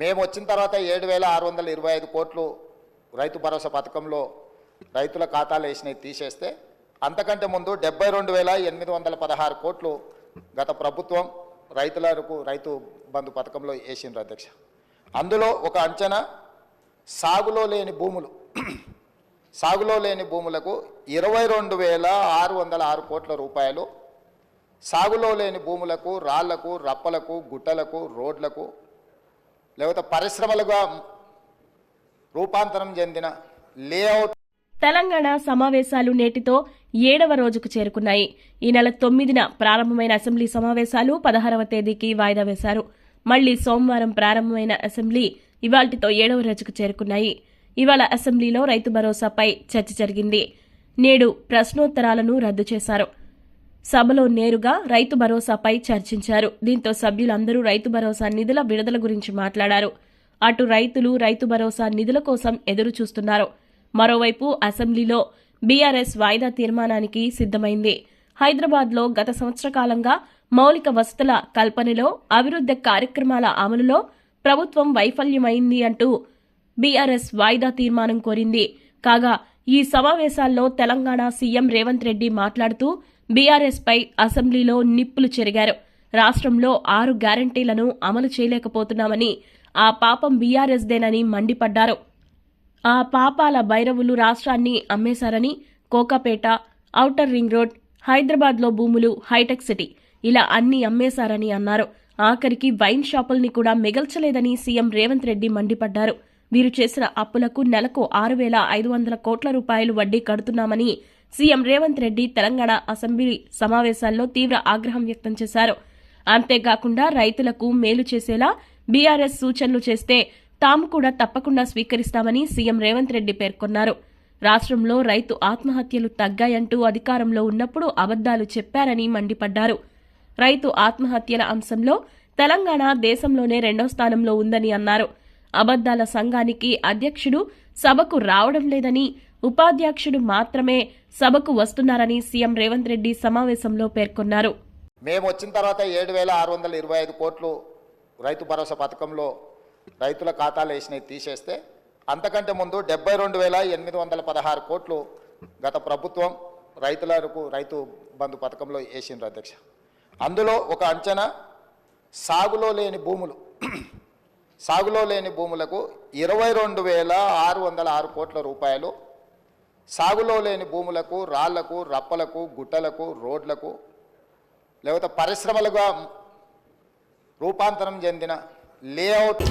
మేము వచ్చిన తర్వాత ఏడు వేల ఆరు వందల ఇరవై ఐదు కోట్లు రైతు భరోసా పథకంలో రైతుల ఖాతాలు వేసినవి తీసేస్తే అంతకంటే ముందు డెబ్బై రెండు వేల ఎనిమిది వందల పదహారు కోట్లు గత ప్రభుత్వం రైతులకు రైతు బంధు పథకంలో వేసిండ్రు అధ్యక్ష. అందులో ఒక అంచనా సాగులో లేని భూములు. సాగులో లేని భూములకు ఇరవై రెండు వేల ఆరు వందల ఆరు కోట్ల రూపాయలు. సాగులో లేని భూములకు రాళ్ళకు రప్పలకు గుట్టలకు రోడ్లకు లేకపోతే పరిశ్రమలుగా రూపాంతరం చెందిన లేఅవుట్ తెలంగాణ సమావేశాలు నేటితో ఏడవ రోజుకు చేరుకున్నాయి. ఈ నెల తొమ్మిదిన ప్రారంభమైన అసెంబ్లీ సమావేశాలు పదహారవ తేదీకి వాయిదా వేశారు. మళ్ళీ సోమవారం ప్రారంభమైన అసెంబ్లీ ఇవాల్టితో ఏడవ రోజుకు చేరుకున్నాయి. ఇవాళ అసెంబ్లీలో రైతు భరోసాపై చర్చ జరిగింది. నేడు ప్రశ్నోత్తరాలను రద్దు చేశారు. సభలో నేరుగా రైతు భరోసాపై చర్చించారు. దీంతో సభ్యులందరూ రైతు భరోసా నిధుల విడుదల గురించి మాట్లాడారు. అటు రైతులు రైతు భరోసా నిధుల కోసం ఎదురు చూస్తున్నారు మరోవైపు అసెంబ్లీలో బీఆర్ఎస్ వాయిదా తీర్మానానికి సిద్ధమైంది. హైదరాబాద్లో గత సంవత్సర కాలంగా మౌలిక వసతుల కల్పనలో అభివృద్ధి కార్యక్రమాల అమలులో ప్రభుత్వం వైఫల్యమైంది అంటూ బీఆర్ఎస్ వాయిదా తీర్మానం కోరింది. కాగా ఈ సమావేశాల్లో తెలంగాణ సీఎం రేవంత్ రెడ్డి మాట్లాడుతూ బీఆర్ఎస్పై అసెంబ్లీలో నిప్పులు చెరిగారు. రాష్ట్రంలో ఆరు గ్యారంటీలను అమలు చేయలేకపోతున్నామని ఆ పాపం బీఆర్ఎస్దేనని మండిపడ్డారు. ఆ పాపాల భైరవులు రాష్ట్రాన్ని అమ్మేశారని కోకాపేట ఔటర్ రింగ్ రోడ్ హైదరాబాద్లో భూములు హైటెక్ సిటీ ఇలా అన్ని అమ్మేశారని అన్నారు. ఆఖరికి వైన్ షాపుల్ని కూడా మిగల్చలేదని సీఎం రేవంత్ రెడ్డి మండిపడ్డారు. వీరు చేసిన అప్పులకు నెలకు ఆరు వేల ఐదు వందల కోట్ల రూపాయలు వడ్డీ కడుతున్నామని సీఎం రేవంత్ రెడ్డి తెలంగాణ అసెంబ్లీ సమావేశాల్లో తీవ్ర ఆగ్రహం వ్యక్తం చేశారు. అంతేకాకుండా రైతులకు మేలు చేసేలా బీఆర్ఎస్ సూచనలు చేస్తే తాము కూడా తప్పకుండా స్వీకరిస్తామని సీఎం రేవంత్ రెడ్డి పేర్కొన్నారు. రాష్ట్రంలో రైతు ఆత్మహత్యలు తగ్గాయంటూ అధికారంలో ఉన్నప్పుడు అబద్దాలు చెప్పారని మండిపడ్డారు. రైతు ఆత్మహత్యల అంశంలో తెలంగాణ దేశంలోనే రెండో స్థానంలో ఉందని అన్నారు. అబద్దాల సంఘానికి అధ్యక్షుడు సభకు రావడం లేదని ఉపాధ్యక్షుడు మాత్రమే సభకు వస్తున్నారని సీఎం రేవంత్ రెడ్డి సమావేశంలో పేర్కొన్నారు. మేము వచ్చిన తర్వాత ఏడు వేల ఆరు వందల ఇరవై ఐదు కోట్లు రైతు భరోసా పథకంలో రైతుల ఖాతాలు వేసినవి తీసేస్తే అంతకంటే ముందు డెబ్బై రెండు వేల ఎనిమిది వందల పదహారు కోట్లు గత ప్రభుత్వం రైతులకు రైతు బంధు పథకంలో వేసిండ్రు అధ్యక్ష. అందులో ఒక అంచనా సాగులో లేని భూములు సాగులో లేని భూములకు ఇరవై రెండు వేల ఆరు వందల ఆరు కోట్ల రూపాయలు సాగులో లేని భూములకు రాళ్ళకు రప్పలకు గుట్టలకు రోడ్లకు లేకపోతే పరిశ్రమలుగా రూపాంతరం చెందిన లేఅవుట్